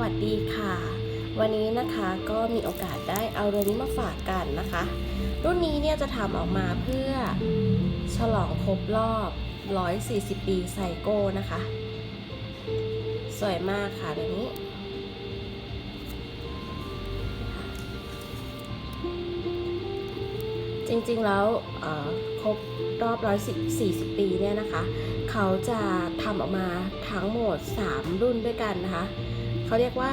วัสดีค่ะ วันนี้นะคะก็มีโอกาสได้เอาเรื่องนี้มาฝากกันนะคะ รุ่นนี้เนี่ยจะทำออกมาเพื่อฉลองครบรอบ 140 ปีไซโก้นะคะ สวยมากค่ะเดี๋ยวนี้จริงๆ แล้วเอ่อครบรอบ 140 ปีเนี่ยนะคะ เขาจะทำออกมาทั้งหมด 3 รุ่นด้วยกันนะคะ เขาเรียกว่า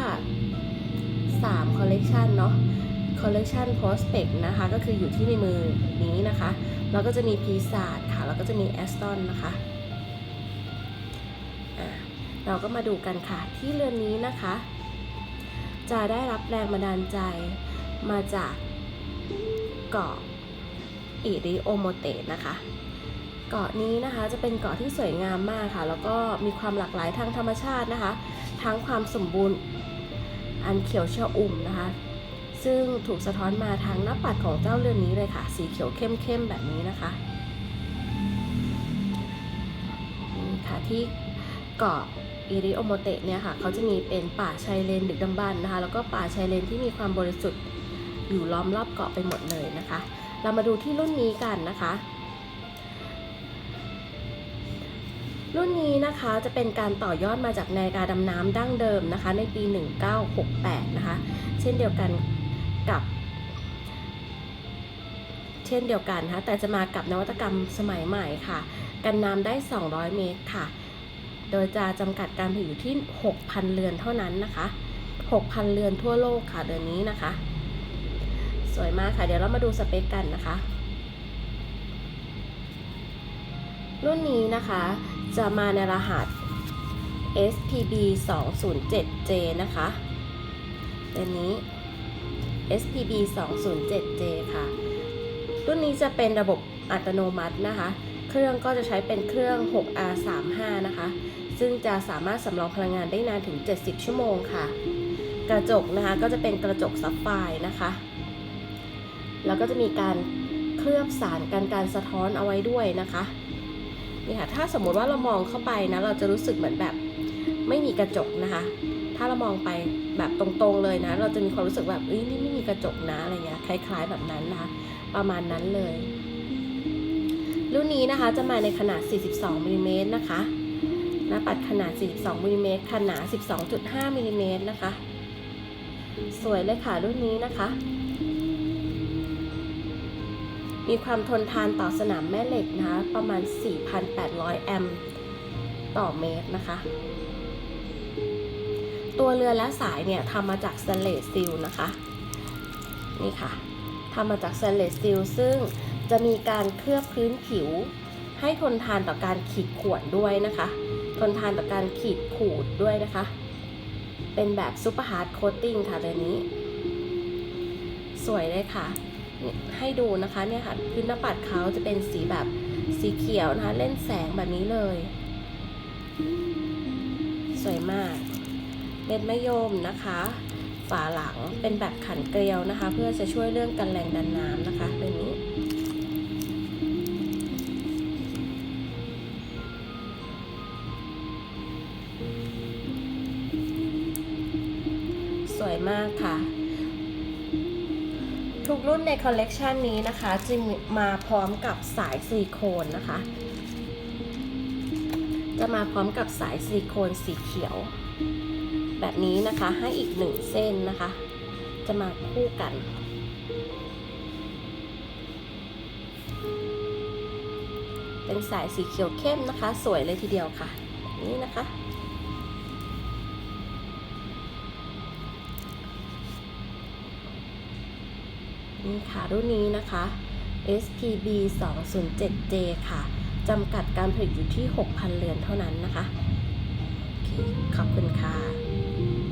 3คอลเลกชันเนาะคอลเลกชัน Prospect นะคะ ก็คืออยู่ที่ในมือนี้นะคะแล้วก็จะมีพีซาดค่ะ แล้วก็จะมีแอสตันนะคะอะเราก็มาดูกันค่ะ ที่เรือนนี้นะคะ จะได้รับแรงบันดาลใจมาจากเกาะอิริโอโมเตะนะคะ เกาะนี้นะคะจะเป็นเกาะที่สวยงามมากค่ะ แล้วก็มีความหลากหลายทางธรรมชาตินะคะ ทั้งความสมบูรณ์อันเขียวชอุ่มนะคะ ซึ่งถูกสะท้อนมาทางหน้าปัดของเจ้าเรือนนี้เลยค่ะ สีเขียวเข้มๆแบบนี้นะคะค่ะที่เกาะอิริโอโมเตะเนี่ยค่ะเขาจะมีเป็นป่าชายเลนดึกดำบรรพ์นะคะ แล้วก็ป่าชายเลนที่มีความบริสุทธิ์อยู่ล้อมรอบเกาะไปหมดเลยนะคะ เรามาดูที่รุ่นนี้กันนะคะ รุ่นนี้นะคะจะเป็นการต่อยอดมาจากนาฬิกาดำน้ำดั้งเดิมนะคะ ในปี 1968 นะคะ เช่นเดียวกันกับ เช่นเดียวกันนะคะแต่จะมากับนวัตกรรมสมัยใหม่ค่ะ กันน้ำได้ 200 เมตรค่ะ โดยจะจำกัดการผลิตอยู่ที่ 6,000 เรือนเท่านั้นนะคะ 6,000 เรือนทั่วโลกค่ะเดือนนี้นะคะ สวยมากค่ะ เดี๋ยวเรามาดูสเปคกันนะคะ รุ่นนี้นะคะ จะมาในรหัส SPB 207J นะคะตัวนี้ SPB 207J ค่ะ รุ่นนี้จะเป็นระบบอัตโนมัตินะคะ เครื่องก็จะใช้เป็นเครื่อง 6R35 นะคะ ซึ่งจะสามารถสำรองพลังงานได้นานถึง 70 ชั่วโมงค่ะ กระจกนะคะก็จะเป็นกระจกซับไฟนะคะ แล้วก็จะมีการเคลือบสารกันการสะท้อนเอาไว้ด้วยนะคะ นี่ค่ะถ้าสมมุติว่าเรามองเข้าไปนะเราจะรู้สึกเหมือนแบบไม่มีกระจกนะคะ ถ้าเรามองไปแบบตรงๆเลยนะ เราจะมีความรู้สึกแบบเอ้ยนี่ไม่มีกระจกนะอะไรเงี้ยคล้าย ๆแบบนั้นนะคะประมาณนั้นเลย รุ่นนี้นะคะจะมาในขนาด 42มิลลิเมตรนะคะหน้าปัดขนาด 42มิลลิเมตรขนาด 12.5มิลลิเมตรนะคะ สวยเลยค่ะรุ่นนี้นะคะ มีความทนทานต่อสนามแม่เหล็กนะคะ ประมาณ 4,800 แอมป์ต่อเมตรนะคะ ตัวเรือและสายเนี่ยทำมาจากสแตนเลสสตีลนะคะ นี่ค่ะทำมาจากสแตนเลสสตีลซึ่งจะมีการเคลือบพื้นผิว ให้ทนทานต่อการขีดข่วนด้วยนะคะ ทนทานต่อการขีดขูดด้วยนะคะ เป็นแบบซูเปอร์ฮาร์ดโคตติ้งค่ะตัวนี้ สวยเลยค่ะ ให้ดูนะคะเนี่ยค่ะพื้นหน้าปัดเขาจะเป็นสีแบบสีเขียวนะคะ เล่นแสงแบบนี้เลย สวยมากเม็ดมะยมนะคะ ฝาหลังเป็นแบบขันเกลียวนะคะ เพื่อจะช่วยเรื่องกันแรงดันน้ำนะคะตัวนี้สวยมากค่ะ ทุกรุ่นในคอลเลกชันนี้นะคะจะมาพร้อมกับสายซิลิโคนนะคะ จะมาพร้อมกับสายซิลิโคนสีเขียว แบบนี้นะคะให้อีกหนึ่งเส้นนะคะ จะมาคู่กันเป็นสายสีเขียวเข้มนะคะ สวยเลยทีเดียวค่ะแบบนี้นะคะ นี่ค่ะรุ่นนี้นะคะ SPB 207J ค่ะจำกัดการผลิตอยู่ที่ 6,000 เรือนเท่านั้นนะคะ โอเค ขอบคุณค่ะ